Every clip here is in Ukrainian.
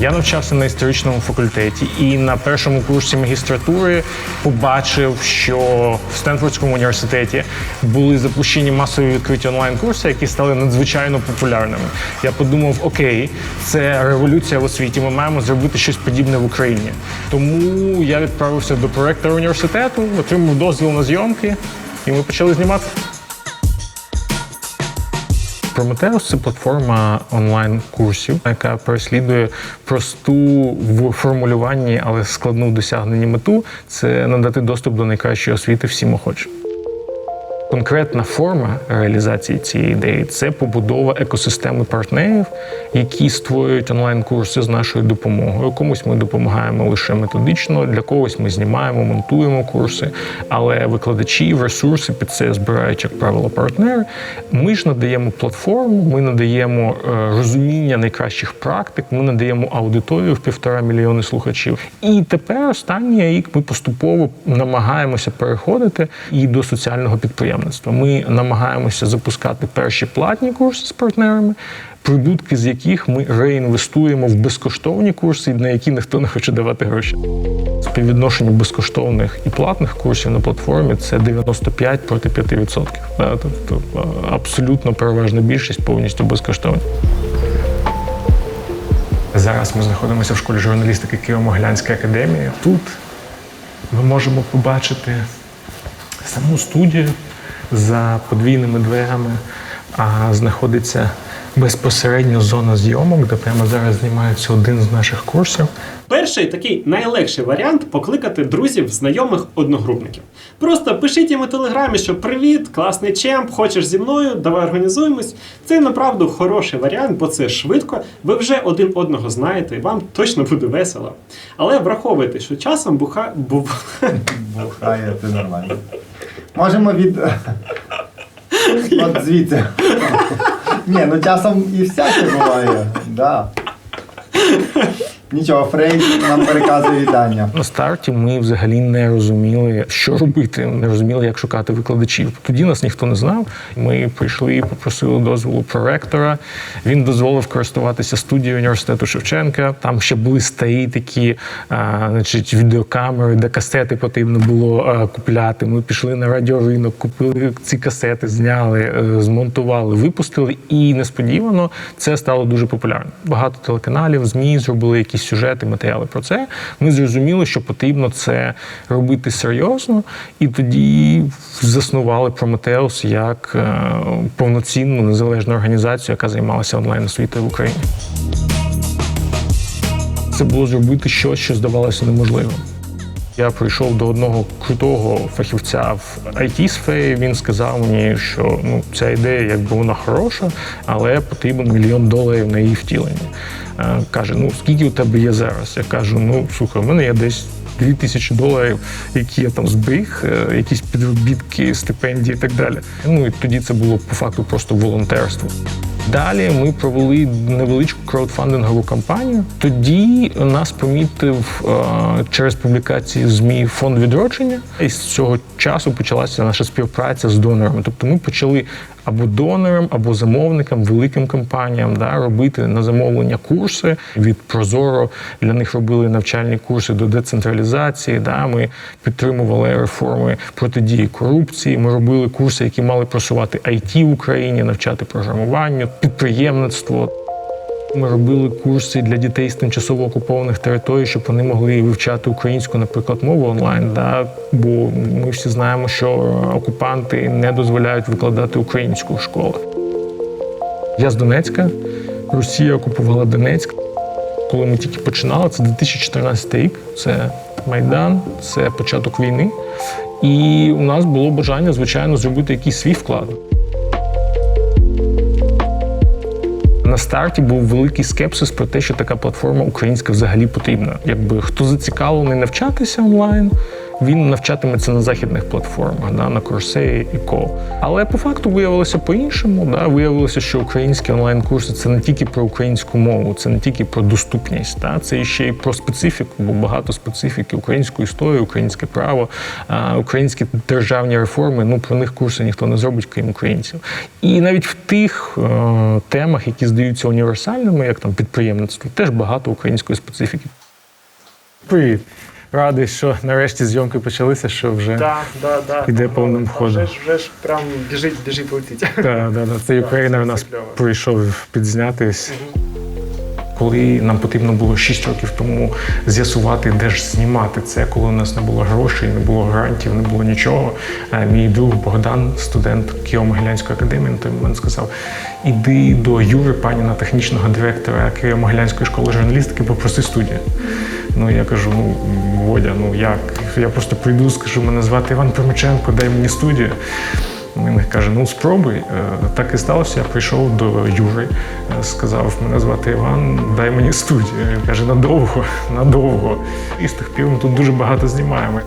Я навчався на історичному факультеті і на першому курсі магістратури побачив, що в Стенфордському університеті були запущені масові відкриті онлайн-курси, які стали надзвичайно популярними. Я подумав, окей, це революція в освіті. Ми маємо зробити щось подібне в Україні. Тому я відправився до проректора університету, отримав дозвіл на зйомки, і ми почали знімати. Prometheus – це платформа онлайн-курсів, яка переслідує просту в формулюванні, але складну в досягненні мету це надати доступ до найкращої освіти всім охочим. Конкретна форма реалізації цієї ідеї це побудова екосистеми партнерів, які створюють онлайн-курси з нашою допомогою. Комусь ми допомагаємо лише методично, для когось ми знімаємо, монтуємо курси, але викладачі, ресурси під це збирають, як правило, партнери. Ми ж надаємо платформу, ми надаємо е, розуміння найкращих практик, ми надаємо аудиторію в півтора мільйони слухачів. І тепер останній рік ми поступово намагаємося переходити і до соціального підприємництва. Ми намагаємося запускати перші платні курси з партнерами. Прибутки з яких ми реінвестуємо в безкоштовні курси, на які ніхто не хоче давати гроші. Співвідношення безкоштовних і платних курсів на платформі це 95 проти 5%. Да, Тобто е, абсолютно переважна більшість повністю безкоштовні. Зараз ми знаходимося в школі журналістики Києво-Могилянської академії. Тут ми можемо побачити саму студію за подвійними дверями, а знаходиться безпосередньо зона зйомок, де прямо зараз знімається один з наших курсів. Перший такий найлегший варіант покликати друзів, знайомих, одногрупників. Просто пишіть їм у телеграмі, що привіт, класний чемп, хочеш зі мною, давай організуємось. Це направду хороший варіант, бо це швидко. Ви вже один одного знаєте, і вам точно буде весело. Але враховуйте, що часом буха був. Бухає, це нормально. Можемо від. От звідси. Ні, ну часом і всяке буває. Да. Нічого, Фрейд нам переказує вітання. На старті ми взагалі не розуміли, що робити, не розуміли, як шукати викладачів. Тоді нас ніхто не знав. Ми прийшли, попросили дозволу проректора. Він дозволив користуватися студією університету Шевченка. Там ще були старі такі а, значить, відеокамери, де касети потрібно було а, купляти. Ми пішли на радіоринок, купили ці касети, зняли, е, змонтували, випустили. І несподівано це стало дуже популярним. Багато телеканалів, ЗМІ зробили якісь сюжети, матеріали про це. Ми зрозуміли, що потрібно це робити серйозно, і тоді заснували Prometheus як е, повноцінну незалежну організацію, яка займалася онлайн освітою в Україні. Це було зробити щось, що здавалося неможливим. Я прийшов до одного крутого фахівця в it сфері Він сказав мені, що ну ця ідея, якби вона хороша, але потрібен мільйон доларів на її втілення. Е, Каже: ну скільки у тебе є зараз? Я кажу: ну слухай, у мене є десь. Дві тисячі доларів, які я там зберіг, е, якісь підробітки, стипендії і так далі. Ну і тоді це було по факту просто волонтерство. Далі ми провели невеличку краудфандингову кампанію. Тоді нас помітив е, через публікації в ЗМІ фонд відродження, і з цього часу почалася наша співпраця з донорами. Тобто ми почали або донорам, або замовникам, великим компаніям да, робити на замовлення курси від Прозоро. Для них робили навчальні курси до децентралізації. Да, ми підтримували реформи протидії корупції. Ми робили курси, які мали просувати IT в Україні, навчати програмуванню, підприємництво. Ми робили курси для дітей з тимчасово окупованих територій, щоб вони могли вивчати українську, наприклад, мову онлайн. Да? Бо ми всі знаємо, що окупанти не дозволяють викладати українську в школах. Я з Донецька, Росія окупувала Донецьк. Коли ми тільки починали, це 2014 рік, це Майдан, це початок війни. І у нас було бажання, звичайно, зробити якийсь свій вклад. Старті був великий скепсис про те, що така платформа українська взагалі потрібна. Якби хто зацікавлений навчатися онлайн, він навчатиметься на західних платформах, да, на Coursera і Co. Але по факту виявилося по-іншому. Да, виявилося, що українські онлайн-курси це не тільки про українську мову, це не тільки про доступність, да, це ще й про специфіку, бо багато специфіки українську історію, українське право, українські державні реформи. Ну про них курси ніхто не зробить, крім українців. І навіть в тих е, темах, які здаються універсальними, як там підприємництво, теж багато української специфіки. Привіт. Радий, що нарешті зйомки почалися, що вже Да, да, да. йде повним Ну, ходом. Вже ж, вже ж прям біжить, біжить, летить. Так, да, да. Цей Українер у нас це кльово. прийшов підзнятись. Коли нам потрібно було 6 років тому з'ясувати, де ж знімати це, коли у нас не було грошей, не було грантів, не було нічого. е, Мій друг Богдан, студент Києво-Могилянської академії, на той момент сказав: іди до Юри, паніна технічного директора Києво-Могилянської школи журналістики, попроси студію. Ну я кажу: ну Водя, ну як? Я просто прийду, скажу, мене звати Іван Промиченко, дай мені студію. Він каже: ну спробуй. Е, Так і сталося. Я прийшов до Юри, е, сказав, мене звати Іван, дай мені студію. Він каже, надовго, надовго. І з тих пір ми тут дуже багато знімаємо.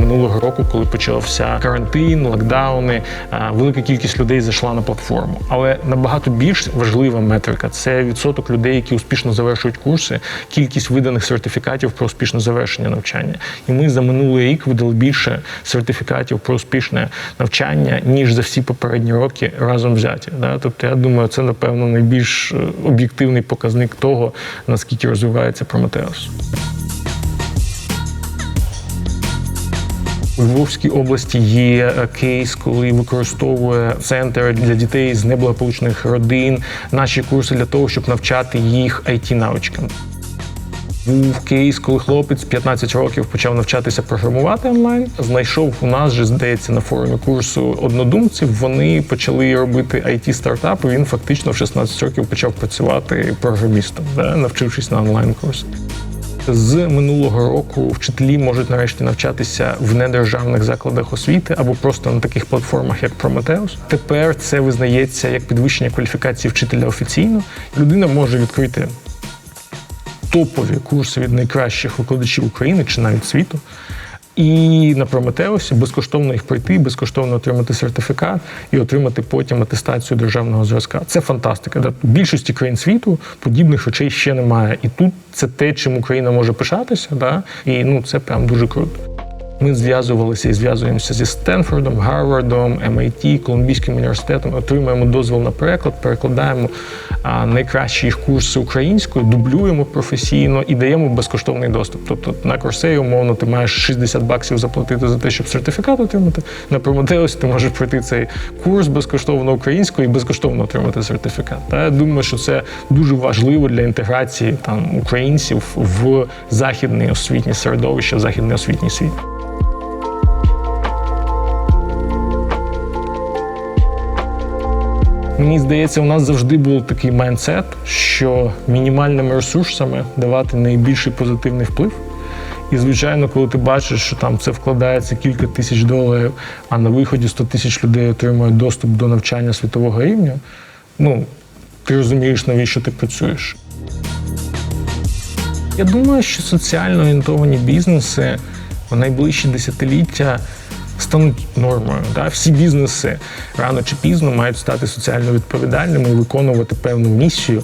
Минулого року, коли почався карантин, локдауни, е, велика кількість людей зайшла на платформу. Але набагато більш важлива метрика це відсоток людей, які успішно завершують курси, кількість виданих сертифікатів про успішне завершення навчання. І ми за минулий рік видали більше сертифікатів про успішне навчання, ніж за всі попередні роки разом взяті. Да? Тобто, я думаю, це напевно найбільш е, об'єктивний показник того, наскільки розвивається Прометеус. У Львовській області є е, кейс, коли використовує центр для дітей з неблагополучних родин наші курси для того, щоб навчати їх it навичкам. Був кейс, коли хлопець 15 років почав навчатися програмувати онлайн. Знайшов у нас же, здається, на форумі курсу однодумців. Вони почали робити it стартап Він фактично в 16 років почав працювати програмістом, да, навчившись на онлайн курсі. З минулого року вчителі можуть нарешті навчатися в недержавних закладах освіти або просто на таких платформах, як Прометеус. Тепер це визнається як підвищення кваліфікації вчителя офіційно. Людина може відкрити топові курси від найкращих викладачів України чи навіть світу. І на Прометеусі безкоштовно їх пройти, безкоштовно отримати сертифікат і отримати потім атестацію державного зразка. Це фантастика. В більшості країн світу подібних речей ще немає. І тут це те, чим Україна може пишатися. Да? І ну це прям дуже круто. Ми зв'язувалися і зв'язуємося зі Стенфордом, Гарвардом, MIT, Колумбійським університетом, отримуємо дозвіл на переклад, перекладаємо найкращі їх курси українською, дублюємо професійно і даємо безкоштовний доступ. Тобто на Coursera, умовно, ти маєш 60 баксів заплатити за те, щоб сертифікат отримати. На Prometheus ти можеш пройти цей курс безкоштовно українською і безкоштовно отримати сертифікат. Та я думаю, що це дуже важливо для інтеграції там українців в західне освітнє середовище, в західний освітній світ. Мені здається, у нас завжди був такий майндсет, що мінімальними ресурсами давати найбільший позитивний вплив. І, звичайно, коли ти бачиш, що там це вкладається кілька тисяч доларів, а на виході 100 тисяч людей отримують доступ до навчання світового рівня, ну ти розумієш, навіщо ти працюєш. Я думаю, що соціально орієнтовані бізнеси в найближчі десятиліття стануть нормою. Да? Всі бізнеси рано чи пізно мають стати соціально відповідальними і виконувати певну місію.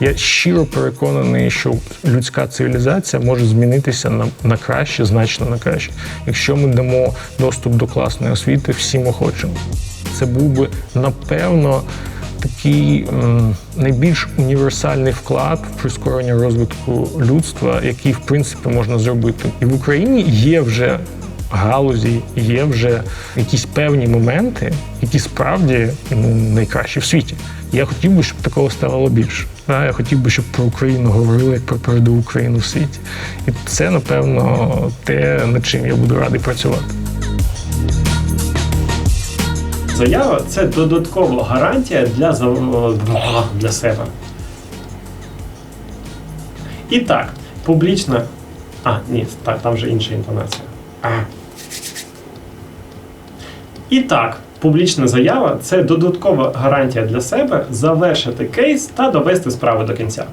Я щиро переконаний, що людська цивілізація може змінитися на, на краще, значно на краще, якщо ми дамо доступ до класної освіти всім охочим. Це був би напевно такий м, найбільш універсальний вклад в прискорення розвитку людства, який в принципі можна зробити. І в Україні є вже галузі, є вже якісь певні моменти, які справді ну, найкращі в світі. Я хотів би, щоб такого ставало більше. Я хотів би, щоб про Україну говорили як про передову Україну в світі. І це, напевно, те, над чим я буду радий працювати. Заява це додаткова гарантія для, для себе. І так, публічна. А, ні, так, там вже інша інтонація. І так, публічна заява це додаткова гарантія для себе завершити кейс та довести справу до кінця.